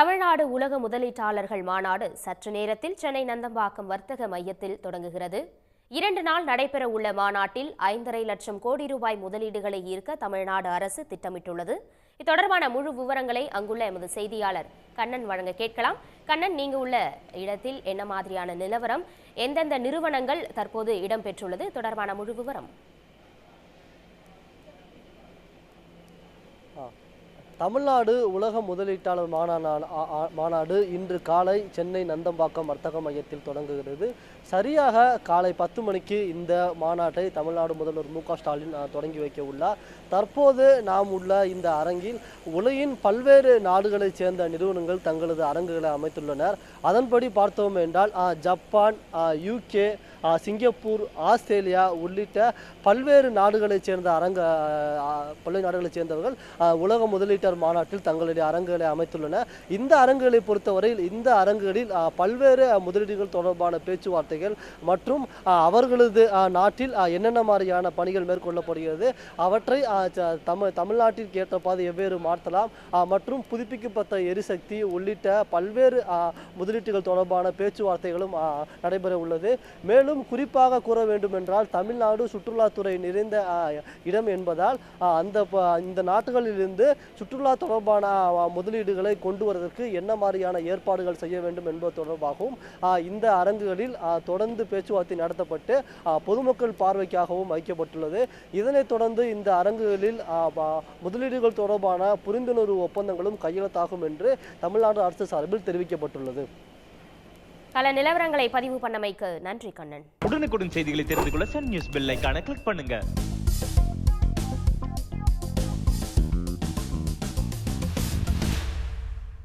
தமிழ்நாடு உலக முதலீட்டாளர்கள் மாநாடு சற்று நேரத்தில் சென்னை நந்தம்பாக்கம் வர்த்தக மையத்தில் தொடங்குகிறது. இரண்டு நாள் நடைபெற உள்ள மாநாட்டில் ஐந்தரை லட்சம் கோடி ரூபாய் முதலீடுகளை ஈர்க்க தமிழ்நாடு அரசு திட்டமிட்டுள்ளது. இது தொடர்பான முழு விவரங்களை அங்குள்ள எமது செய்தியாளர் கண்ணன் வழங்க கேட்கலாம். கண்ணன் நீங்க உள்ள இடத்தில் என்ன மாதிரியான நிலவரம் எந்தெந்த நிறுவனங்கள் தற்போது இடம்பெற்றுள்ளது? தொடர்பான முழு விவரம். தமிழ்நாடு உலக முதலீட்டாளர் மாநாடு மாநாடு இன்று காலை சென்னை நந்தம்பாக்கம் வர்த்தக மையத்தில் தொடங்குகிறது. சரியாக காலை பத்து மணிக்கு இந்த மாநாட்டை தமிழ்நாடு முதல்வர் மு ஸ்டாலின் தொடங்கி வைக்க உள்ளார். தற்போது நாம் உள்ள இந்த அரங்கில் உலகின் பல்வேறு நாடுகளைச் சேர்ந்த நிறுவனங்கள் தங்களது அரங்குகளை அமைத்துள்ளனர். அதன்படி பார்த்தோம் என்றால் ஜப்பான் யூகே சிங்கப்பூர் ஆஸ்திரேலியா உள்ளிட்ட பல்வேறு நாடுகளைச் சேர்ந்த அரங்க பல்வேறு நாடுகளைச் சேர்ந்தவர்கள் உலக முதலீட்டாளர் முதலீட்டர் மாநாட்டில் தங்களுடைய அரங்குகளை அமைத்துள்ளன. இந்த அரங்குகளை பொறுத்தவரையில் இந்த அரங்குகளில் பல்வேறு முதலீடுகள் தொடர்பான பேச்சுவார்த்தைகள் மற்றும் அவர்களது நாட்டில் என்னென்ன மாதிரியான பணிகள் மேற்கொள்ளப்படுகிறது அவற்றை அஹ், தமிழ் தமிழ்நாட்டிற்கு ஏற்றப்பாது எவ்வேறு மாற்றலாம் மற்றும் புதுப்பிக்கப்பட்ட எரிசக்தி உள்ளிட்ட பல்வேறு முதலீட்டுகள் தொடர்பான பேச்சுவார்த்தைகளும் நடைபெற உள்ளது. மேலும் குறிப்பாக கூற வேண்டும் என்றால் தமிழ்நாடு சுற்றுலாத்துறை நிறைந்த இடம் என்பதால் அந்த இந்த நாட்டுகளிலிருந்து சுற்றுலா தொடர்பான அஹ், முதலீடுகளை கொண்டு வருவதற்கு என்ன மாதிரியான ஏற்பாடுகள் செய்ய வேண்டும் என்பது தொடர்பாகவும் இந்த அரங்குகளில் தொடர்ந்து பேச்சுவார்த்தை நடத்தப்பட்டு பொதுமக்கள் பார்வைக்காகவும் வைக்கப்பட்டுள்ளது. இதனைத் தொடர்ந்து இந்த அரங்குகளில் முதலீடுகள் தொடர்பான புரிந்துணர்வு ஒப்பந்தங்களும் கையெழுத்தாகும் என்று தமிழ்நாடு அரசு சார்பில் தெரிவிக்கப்பட்டுள்ளது. பல நிலவரங்களை பதிவு பண்ணமைக்கு நன்றி கண்ணன். உடனுக்குடன் செய்திகளை தெரிந்து கொள்ள சன் நியூஸ் பெல் ஐகானை கிளிக் பண்ணுங்க.